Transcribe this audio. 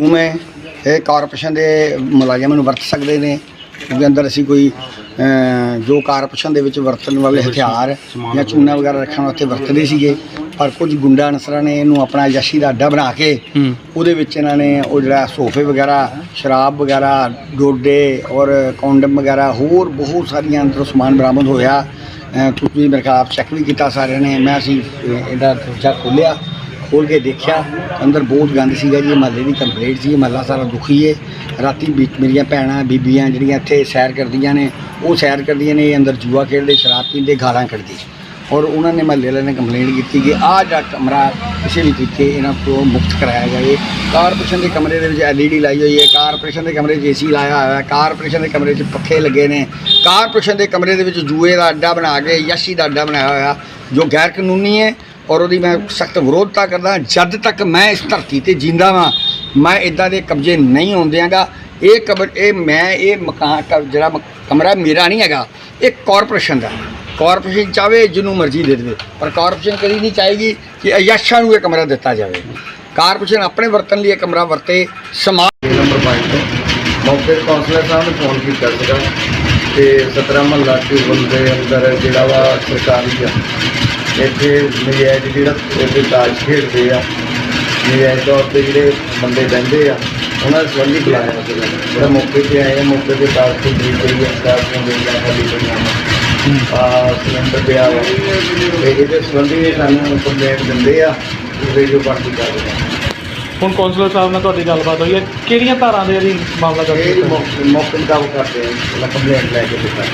Room ਹੈ ਇਹ corporation ਦੇ ਮੁਲਾਜ਼ਮਾਂ ਨੂੰ ਵਰਤ ਸਕਦੇ ਨੇ ਉਹਦੇ ਅੰਦਰ ਅਸੀਂ ਕੋਈ ਜੋ ਕਾਰਪੋਰੇਸ਼ਨ ਦੇ ਵਿੱਚ ਵਰਤਣ ਵਾਲੇ ਹਥਿਆਰ ਜਾਂ ਚੂਨਾ ਵਗੈਰਾ ਰੱਖਣ ਵਾਸਤੇ ਵਰਤਦੇ ਸੀਗੇ ਪਰ ਕੁਝ ਗੁੰਡਾ ਅਨਸਰਾਂ ਨੇ ਇਹਨੂੰ ਆਪਣਾ ਯਸ਼ੀ ਦਾ ਅੱਡਾ ਬਣਾ ਕੇ ਉਹਦੇ ਵਿੱਚ ਇਹਨਾਂ ਨੇ ਉਹ ਜਿਹੜਾ ਸੋਫੇ ਵਗੈਰਾ ਸ਼ਰਾਬ ਵਗੈਰਾ ਡੋਡੇ ਔਰ ਕੌਂਡਮ ਵਗੈਰਾ ਹੋਰ ਬਹੁਤ ਸਾਰੀਆਂ ਅੰਦਰੋਂ ਸਮਾਨ ਬਰਾਮਦ ਹੋਇਆ। ਤੁਸੀਂ ਮੇਰੇ ਆਪ ਚੈੱਕ ਵੀ ਕੀਤਾ ਸਾਰਿਆਂ ਨੇ ਮੈਂ ਅਸੀਂ ਇਹਦਾ ਦਰਜਾ ਖੋਲ੍ਹਿਆ। ਖੋਲ ਕੇ ਦੇਖਿਆ, ਅੰਦਰ ਬਹੁਤ ਗੰਦ ਸੀਗਾ ਜੀ ਮਹੱਲੇ ਦੀ ਕੰਪਲੇਂਟ ਸੀ ਮਹੱਲਾ ਸਾਰਾ ਦੁਖੀ ਏ। ਰਾਤੀ ਵੀ ਮੇਰੀਆਂ ਭੈਣਾਂ, ਬੀਬੀਆਂ ਜਿਹੜੀਆਂ ਇੱਥੇ ਸੈਰ ਕਰਦੀਆਂ ਨੇ, ਉਹ ਸੈਰ ਕਰਦੀਆਂ ਨੇ ਅੰਦਰ ਜੂਆ ਖੇਡਦੇ, ਸ਼ਰਾਬ ਪੀਂਦੇ, ਗਾਲਾਂ ਕੱਢਦੇ। ਔਰ ਉਹਨਾਂ ਨੇ ਮਹੱਲੇ ਵਾਲਿਆਂ ਨੇ ਕੰਪਲੇਂਟ ਕੀਤੀ ਕਿ ਆਹ ਜਿਹੜਾ ਕਮਰਾ ਕਿਸੇ ਵੀ ਤਰੀਕੇ ਇਹਨਾਂ ਤੋਂ ਮੁਕਤ ਕਰਾਇਆ ਜਾਵੇ ਕਾਰਪੋਰੇਸ਼ਨ ਦੇ ਕਮਰੇ ਦੇ ਵਿੱਚ ਐਲਈਡੀ ਲਾਈ ਹੋਈ ਹੈ, ਕਾਰਪੋਰੇਸ਼ਨ ਦੇ ਕਮਰੇ 'ਚ ਏਸੀ ਲਾਇਆ ਹੋਇਆ ਹੈ, ਕਾਰਪੋਰੇਸ਼ਨ ਦੇ ਕਮਰੇ 'ਚ ਪੱਖੇ ਲੱਗੇ ਨੇ, ਕਾਰਪੋਰੇਸ਼ਨ ਦੇ ਕਮਰੇ ਦੇ ਵਿੱਚ ਜੂਏ ਦਾ ਅੱਡਾ ਬਣਾ ਕੇ, ਯਸ਼ੀ ਦਾ ਅੱਡਾ ਬਣਾਇਆ ਹੋਇਆ, ਜੋ ਗੈਰ ਕਾਨੂੰਨੀ ਹੈ ਔਰ ਉਹਦੀ ਮੈਂ ਸਖਤ ਵਿਰੋਧਤਾ ਕਰਦਾ ਜਦ ਤੱਕ ਮੈਂ ਇਸ ਧਰਤੀ ਤੇ ਜਿੰਦਾ ਵਾਂ, ਮੈਂ ਇਦਾਂ ਦੇ ਕਬਜ਼ੇ ਨਹੀਂ ਹੋਣ ਦਿਆਂਗਾ ਇਹ ਕਬਰ ਇਹ ਮੈਂ, ਇਹ ਮਕਾਨ ਜਿਹੜਾ ਮ- ਕਮਰਾ ਮੇਰਾ ਨਹੀਂ ਹੈਗਾ, ਇਹ ਕਾਰਪੋਰੇਸ਼ਨ ਦਾ। ਕਾਰਪੋਰੇਸ਼ਨ ਚਾਵੇ ਜਿਹਨੂੰ ਮਰਜ਼ੀ ਦੇ ਦੇਵੇ। ਪਰ ਕਾਰਪੋਰੇਸ਼ਨ ਕਦੀ ਨਹੀਂ ਚਾਹੇਗੀ ਕਿ ਅਯਾਸ਼ਾਂ ਨੂੰ ਇਹ ਕਮਰਾ ਦਿੱਤਾ ਜਾਵੇ। ਕਾਰਪੋਰੇਸ਼ਨ ਆਪਣੇ ਵਰਤਨ ਲਈ ਇਹ ਕਮਰਾ ਵਰਤੇ, ਸਮਾਜ ਨੰਬਰ 5 ਤੋਂ ਮੌਕੇ ਤੇ ਕੌਂਸਲਰ ਸਾਹਿਬ ਨੂੰ ਫੋਨ ਕੀਤਾ ਸੀਗਾ ਤੇ 17 ਮਹੱਲਾ ਟਿਊਬਲ ਦੇ ਅੰਦਰ ਜਿਹੜਾ ਵਾ ਸਰਕਾਰੀ ਆ। ਇੱਥੇ ਨਜਾਇਜ਼ ਜਿਹੜਾ ਇੱਥੇ ਤਾਸ਼ ਖੇਡਦੇ ਆ। ਨਜਾਇਜ਼ ਤੌਰ ਤੇ ਜਿਹੜੇ ਬੰਦੇ ਬਹਿੰਦੇ ਆ, ਉਹਨਾਂ ਸੰਬੰਧੀ ਬੁਲਾਇਆ ਸੀਗਾ। ਜਿਹੜਾ ਮੌਕੇ ਤੇ ਆਏ ਆ, ਮੌਕੇ ਤੇ ਤਾਜ ਖੇਡ ਗਈ ਆ ਤਾਸ਼ ਖੇਡ ਰਹੀ ਆ ਪਈਆਂ ਸਿਲੰਡਰ ਪਿਆ ਵਾ। ਤੇ ਇਹਦੇ ਸੰਬੰਧੀ ਸਾਨੂੰ ਕੰਪਲੇਂਟ ਦਿੰਦੇ ਆ ਉਹਦੇ ਜੋ ਬਾਕੀ ਕਰਦੇ ਆ ਹੁਣ ਕੌਂਸਲਰ ਸਾਹਿਬ ਨਾਲ ਤੁਹਾਡੀ ਗੱਲਬਾਤ ਹੋਈ ਹੈ। ਕਿਹੜੀਆਂ ਧਾਰਾਂ ਦੇ ਅਧੀਨ ਮਾਮਲਾ ਇਹ ਕੀਤਾ? ਹੈ? ਮੌਕੇ ਮੌਕੇ ਦਾ ਕਰਦੇ ਆ ਕੰਪਲੇਂਟ ਲੈ ਕੇ ਦਿੱਤਾ।